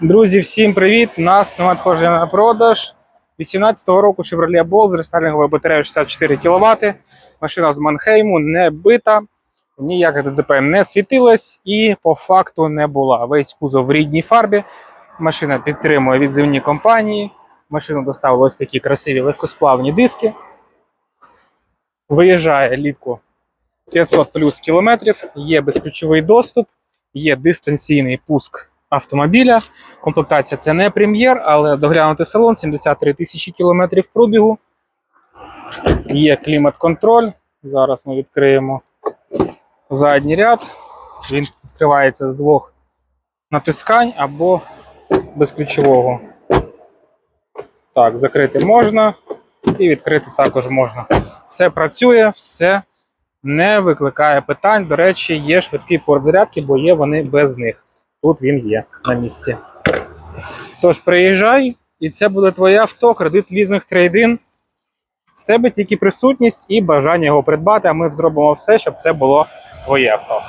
Друзі, всім привіт! У нас на надходження на продаж 18-го року Chevrolet Bolt з рестайлінговою батареєю 64 кВт. Машина з Манхейму не бита, ніяке ДТП не світилось і по факту не була. Весь кузов в рідній фарбі. Машина підтримує відзивні компанії. Машину доставили ось такі красиві легкосплавні диски. Виїжджає літку 500 плюс кілометрів, є безключовий доступ, є дистанційний пуск автомобіля. Комплектація це не прем'єр, але доглянутий салон 73 тисячі кілометрів пробігу. Є клімат-контроль. Зараз ми відкриємо задній ряд. Він відкривається з двох натискань або безключового. Так, закрити можна і відкрити також можна. Все працює, все не викликає питань. До речі, є швидкий порт зарядки, бо є вони без них. Тут він є на місці. Тож приїжджай, і це буде твоє авто, кредит лізинг трейдин. З тебе тільки присутність і бажання його придбати, а ми зробимо все, щоб це було твоє авто.